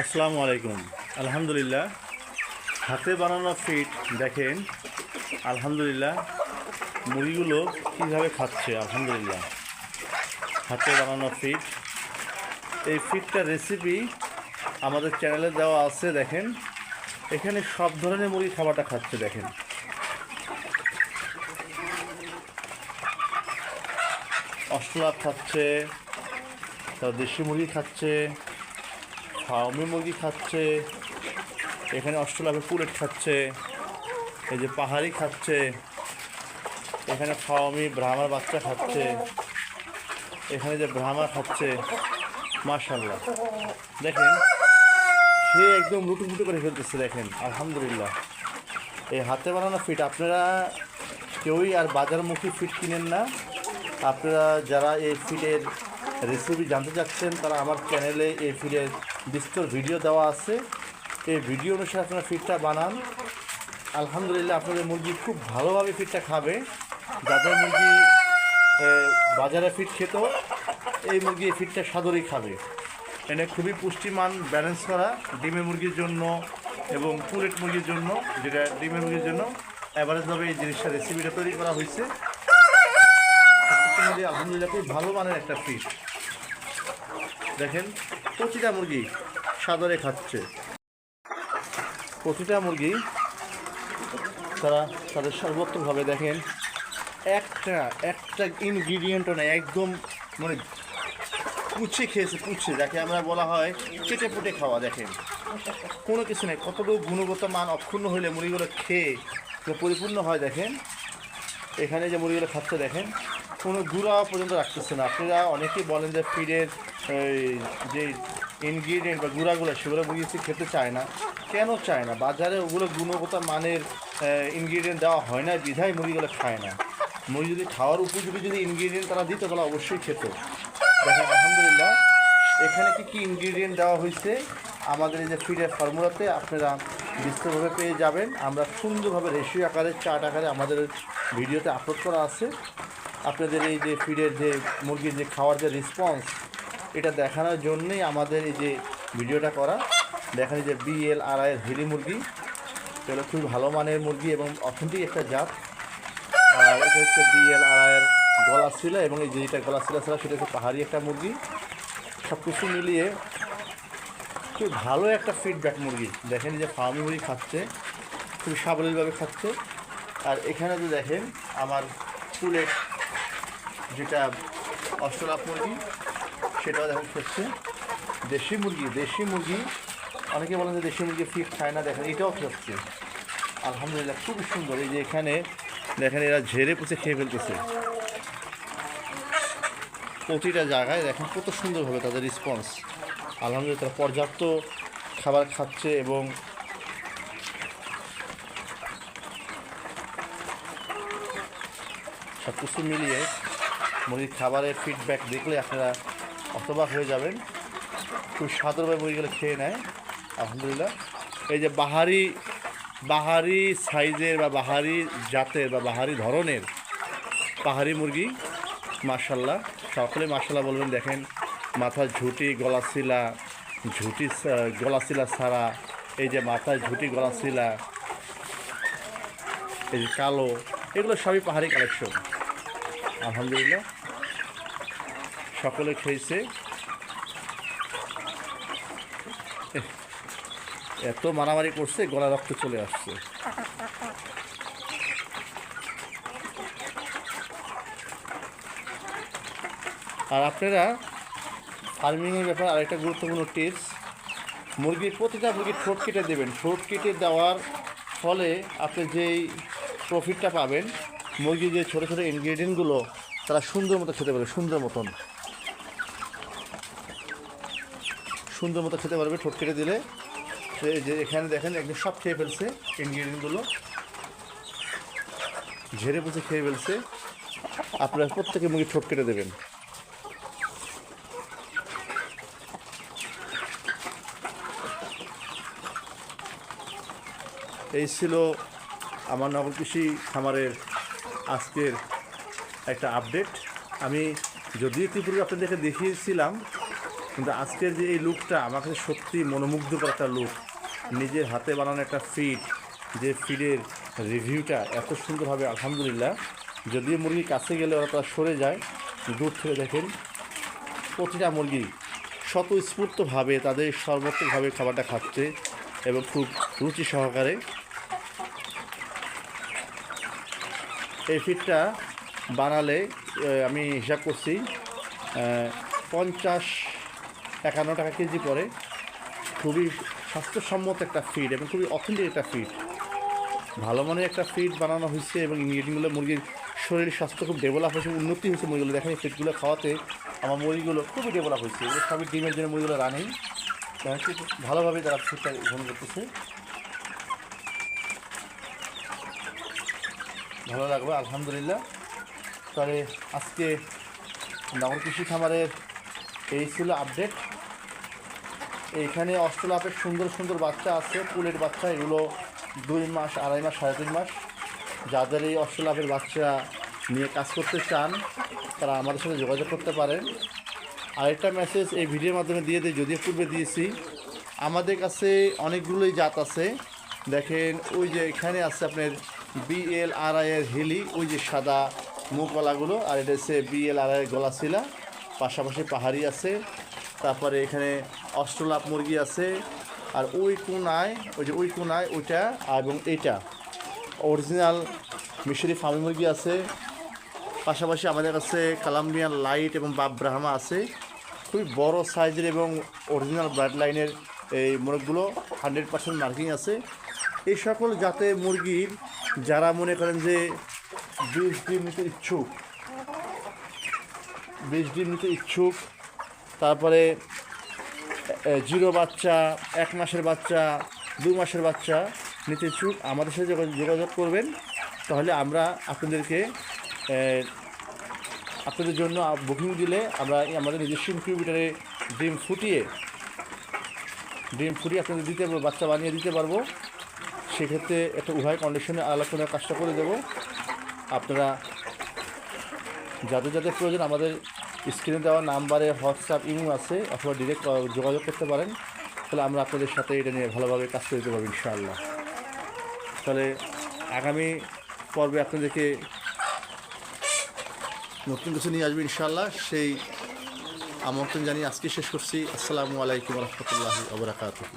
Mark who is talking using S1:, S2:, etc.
S1: আসসালামু আলাইকুম। আলহামদুলিল্লাহ, হাতে বানানো ফিট দেখেন, আলহামদুলিল্লাহ, মুরগিগুলো কীভাবে খাচ্ছে, আলহামদুলিল্লাহ। হাতে বানানো ফিট। এই ফিটটার রেসিপি আমাদের চ্যানেলে দেওয়া আছে, দেখেন। এখানে সব ধরনের মুরগি খাবারটা খাচ্ছে, দেখেন। অশ্লাপ খাচ্ছে, তারপর দেশি মুরগি খাচ্ছে ফার্মি মুরগি খাচ্ছে, এখানে অস্ট্রেলাভে পুলেট খাচ্ছে, এই যে পাহাড়ি খাচ্ছে, এখানে ফাওয়ামি ব্রাহ্মার বাচ্চা খাচ্ছে, এখানে যে ব্রাহ্মা খাচ্ছে মার্শাল্লাহ দেখেন, সে একদম লুটু লুটু করে ফেলতেছে, দেখেন, আলহামদুলিল্লাহ। এই হাতে বানানো ফিট, আপনারা কেউই আর বাজারমুখী ফিট কিনেন না। আপনারা যারা এই ফিটের রেসিপি জানতে চাচ্ছেন, তারা আমার চ্যানেলে এই ফিটের বিস্তর ভিডিও দেওয়া আছে। এই ভিডিও অনুসারে আপনারা ফিটটা বানান। আলহামদুলিল্লাহ আপনাদের মুরগি খুব ভালোভাবে ফিটটা খাবে। যাদের মুরগি বাজারে ফিট খেত, এই মুরগি এই ফিটটা সাদরেই খাবে। এনে খুবই পুষ্টিমান ব্যালেন্স করা ডিমের মুরগির জন্য এবং পুলেট মুরগির জন্য, যেটা ডিমের মুরগির জন্য অ্যাভারেজভাবে এই জিনিসটা রেসিপিটা তৈরি করা হয়েছে। আলহামদুলিল্লাহ, খুব ভালো মানের একটা ফিট দেখেন প্রতিটা মুরগি সাদরে খাচ্ছে। প্রতিটা মুরগি তারা তাদের সর্বোত্তমভাবে দেখেন, একটা একটা ইনগ্রিডিয়েন্টও নেই, একদম মানে পুছে খেয়েছে পুছে যাকে আমরা বলা হয় চেটে পুটে খাওয়া, দেখেন। কোনো কিছু নেই, কতটুকু গুণগত মান অক্ষুণ্ণ হলে মুরগিগুলো খেয়ে পুরো পরিপূর্ণ হয়, দেখেন। এখানে যে মুরগিগুলো খাচ্ছে, দেখেন কোনো গুঁড়া পর্যন্ত রাখতেছে না। আপনারা অনেকেই বলেন যে ফিডের যে ইনগ্রিডিয়েন্ট বা গুঁড়াগুলো সেগুলো মুরগি খেতে চায় না। কেন চায় না? বাজারে ওগুলো গুণগত মানের ইনগ্রিডিয়েন্ট দেওয়া হয় না, বিধায় মুরগিগুলো খায় না। মুরগি যদি খাওয়ার উপযোগী যদি ইনগ্রিডিয়েন্ট তারা দিত, তাহলে অবশ্যই খেত। দেখেন, আলহামদুলিল্লাহ, এখানে কি কি ইনগ্রিডিয়েন্ট দেওয়া হয়েছে, আমাদের এই যে ফিডের ফর্মুলাতে আপনারা বিস্তরভাবে পেয়ে যাবেন। আমরা সুন্দরভাবে রেশিও আকারে চার্ট আকারে আমাদের ভিডিওতে আপলোড করা আছে। আপনাদের এই যে ফিডের যে মুরগির যে খাওয়ার যে রেসপন্স এটা দেখানোর জন্যই আমাদের এই যে ভিডিওটা করা। দেখেন যে বিএল আর আইয়ের হেলি মুরগি। এটা খুবই ভালো মানের মুরগি এবং অথেন্টিক একটা জাত। আর এটা হচ্ছে বিএল আর আইয়ের গলা ছিল এবং এই যেটা গলা ছিল ছিল সেটা হচ্ছে পাহাড়ি একটা মুরগি। সব কিছু মিলিয়ে খুব ভালো একটা ফিডব্যাক মুরগি। দেখেন যে ফার্মি মুরগি খাচ্ছে খুব সাবলীলভাবে খাচ্ছে। আর এখানে যে দেখেন, আমার ফুলের যেটা অষ্টলাভ মুরগি, সেটাও দেখেন খাচ্ছে দেশি মুরগি দেশি মুরগি, অনেকে বলেন যে দেশি মুরগি ফিট খায় না, দেখেন এটাও খাচ্ছে আলহামদুলিল্লাহ, খুবই সুন্দর। এই যে এখানে, দেখেন এরা ঝেড়ে পুষে খেয়ে ফেলতেছে। প্রতিটা জায়গায় দেখেন কত সুন্দরভাবে তাদের রেসপন্স আলহামদুলিল্লাহ, তারা পর্যাপ্ত খাবার খাচ্ছে এবং সব কিছু মিলিয়ে মুরগির খাবারের ফিডব্যাক দেখলে আপনারা অতবাক হয়ে যাবেন। খুব সাদরভাবে মুরগিগুলো খেয়ে নেয়, আলহামদুলিল্লাহ। এই যে বাহারি বাহারি সাইজের বা বাহারি জাতের বা বাহারি ধরনের পাহাড়ি মুরগি মার্শাল্লাহ সকলে মার্শাল্লাহ বলবেন। দেখেন, মাথার ঝুঁটি, গলাশিলা ঝুঁটি গলাশিলা ছাড়া, এই যে মাথায় ঝুঁটি, গলাশিলা, এই যে কালো, এগুলো সবই পাহাড়ি কালেকশন আলহামদুলিল্লাহ। সকলে খেয়েছে। এত মারামারি করছে, গলা রক্ত চলে আসছে। আর আপনারা ফার্মিংয়ের ব্যাপারে আরেকটা গুরুত্বপূর্ণ টিপস মুরগির প্রতিটা মুরগির ঠোঁট কেটে দেবেন। ঠোঁট কেটে দেওয়ার ফলে আপনি যেই প্রফিটটা পাবেন মুরগির যে ছোটো ছোটো ইনগ্রিডিয়েন্টগুলো তারা সুন্দর মতো খেতে পারবে, সুন্দর মতন। সুন্দর মতো খেতে পারবে ঠোঁট কেটে দিলে। যে এখানে দেখেন, একদম সব খেয়ে ফেলছে ইনগ্রিডিয়েন্টগুলো ঝেড়ে বুঝে খেয়ে ফেলছে। আপনারা প্রত্যেকে মুরগি ঠোঁট কেটে দেবেন। এই ছিল আমার নগর কৃষি খামারের আজকের একটা আপডেট আমি যদিও ত্রিপুরা আপনাদেরকে দেখিয়েছিলাম, কিন্তু আজকের যে এই লুকটা আমার কাছে সত্যি মনোমুগ্ধকর একটা লুক নিজের হাতে বানানো একটা ফিড যে ফিডের রিভিউটা এত সুন্দরভাবে, আলহামদুলিল্লাহ। যদিও মুরগি কাছে গেলে ওরা তারা সরে যায়, দূর থেকে দেখেন প্রতিটা মুরগি স্বতঃস্ফূর্তভাবে তাদের সর্বোত্তভাবে খাবারটা খাচ্ছে এবং খুব রুচি সহকারে এই ফিডটা বানালে আমি হিসাব করছি পঞ্চাশ একান্ন টাকা কেজি পরে খুবই স্বাস্থ্যসম্মত একটা ফিড এবং খুবই অথেন্টিক একটা ফিড ভালো মানের একটা ফিড বানানো হয়েছে এবং ইনগ্রিডিয়েন্টগুলো মুরগির শরীর স্বাস্থ্য খুব ডেভেলপ হয়েছে উন্নতি হয়েছে মুরগিগুলো। দেখেন ফিডগুলো খাওয়াতে আমার মুরগিগুলো খুবই ডেভেলপ হয়েছে। এগুলো সবই ডিমের জন্য মুরগিগুলো রানিং। ভালোভাবে তারা ফিডটা গ্রহণ করতেছে। ভালো লাগবে আলহামদুলিল্লাহ। তাহলে আজকে নগর কৃষি খামারের এই ছিল আপডেট। এইখানে অস্ট্রেলাপের সুন্দর সুন্দর বাচ্চা আছে, পুলের বাচ্চা, এগুলো দুই মাস, আড়াই মাস, সাড়ে তিন মাস। যাদের এই অস্ট্রেলাপের বাচ্চা নিয়ে কাজ করতে চান, তারা আমাদের সাথে যোগাযোগ করতে পারেন। আরেকটা মেসেজ এই ভিডিওর মাধ্যমে দিয়ে দিই, যদিও পূর্বে দিয়েছি। আমাদের কাছে অনেকগুলোই জাত আছে। দেখেন, ওই যে এখানে আছে আপনার বিএল আর আই এর হিলি, ওই যে সাদা মুখগলাগুলো আর এটা হচ্ছে বিএল আর আই গলা শিলা পাশাপাশি পাহাড়ি আছে, তারপরে এখানে অস্ট্রলাপ মুরগি আছে, আর ওই কোনায়, ওই যে ওই কোনায় ওইটা এবং এইটা অরিজিনাল মিশরি ফার্মি মুরগি আছে। পাশাপাশি আমাদের কাছে কালাম্বিয়ান লাইট এবং বাপ ব্রাহ্মা আছে। খুবই বড় সাইজের এবং অরিজিনাল ব্লাড লাইনের এই মুরগগুলো হান্ড্রেড পার্সেন্ট মার্কিং আছে। এই সকল জাতে মুরগির যারা মনে করেন যে বীজ ডিম নিতে ইচ্ছুক, বীজ ডিম নিতে ইচ্ছুক, তারপরে জিরো বাচ্চা, এক মাসের বাচ্চা দু মাসের বাচ্চা নিতে ইচ্ছুক, আমাদের সাথে যোগা- যোগাযোগ করবেন, তাহলে আমরা আপনাদেরকে আপনাদের জন্য বুকিং দিলে আমরা আমাদের নিজস্ব ইনকিউবেটারে ডিম ফুটিয়ে ডিম ফুটিয়ে আপনাদের দিতে পারব, বাচ্চা বানিয়ে দিতে পারব। সেক্ষেত্রে একটা উভয় কন্ডিশনে আলোচনার কাজটা করে দেবো। আপনারা যাদের যাদের প্রয়োজন আমাদের স্ক্রিনে দেওয়া নাম্বারে হোয়াটসঅ্যাপ ইমো আছে, অথবা ডিরেক্ট যোগাযোগ করতে পারেন। তাহলে আমরা আপনাদের সাথে এটা নিয়ে ভালোভাবে কাজ করে পারব ইনশাআল্লাহ। তাহলে আগামী পর্বে আপনাদেরকে নতুন কিছু নিয়ে আসবে ইনশাআল্লাহ। সেই আমন্ত্রণ জানিয়ে আজকে শেষ করছি। আসসালামু আলাইকুম রহমতুল্লাহি আবরাকাতুহু